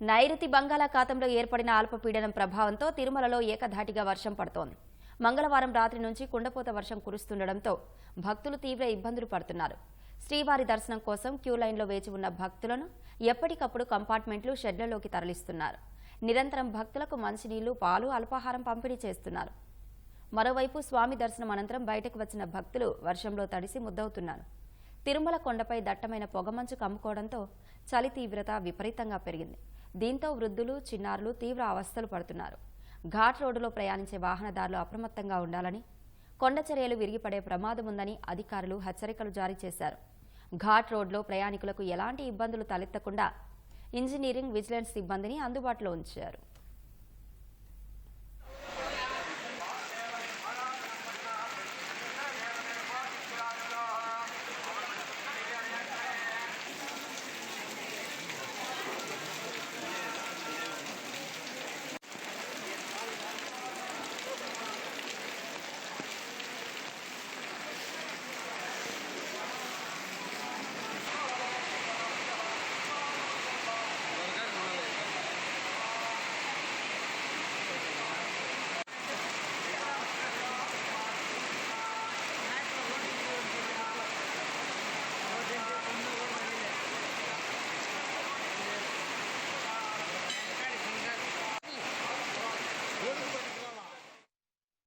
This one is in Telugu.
నైరుతి బంగాళాఖాతంలో ఏర్పడిన అల్పపీడనం ప్రభావంతో తిరుమలలో ఏకధాటిగా వర్షం పడుతోంది. మంగళవారం రాత్రి నుంచి కుండపోత వర్షం కురుస్తుండటంతో భక్తులు తీవ్ర ఇబ్బందులు పడుతున్నారు. శ్రీవారి దర్శనం కోసం క్యూ లైన్లో వేచి ఉన్న భక్తులను ఎప్పటికప్పుడు కంపార్ట్మెంట్లు షెడ్లలోకి తరలిస్తున్నారు. నిరంతరం భక్తులకు మంచినీళ్ళు పాలు అల్పాహారం పంపిణీ చేస్తున్నారు. మరోవైపు స్వామి దర్శనం అనంతరం బయటకు వచ్చిన భక్తులు వర్షంలో తడిసి ముద్దవుతున్నారు. తిరుమల కొండపై దట్టమైన పొగమంచు కమ్ముకోవడంతో చలి తీవ్రత విపరీతంగా పెరిగింది. దీంతో వృద్ధులు చిన్నారులు తీవ్ర అవస్థలు పడుతున్నారు. ఘాట్ రోడ్డులో ప్రయాణించే వాహనదారులు అప్రమత్తంగా ఉండాలని కొండ చర్యలు విరిగిపడే ప్రమాదం ఉందని అధికారులు హెచ్చరికలు జారీ చేశారు. ఘాట్ రోడ్లో ప్రయాణికులకు ఎలాంటి ఇబ్బందులు తలెత్తకుండా ఇంజనీరింగ్ విజిలెన్స్ సిబ్బందిని అందుబాటులో ఉంచారు.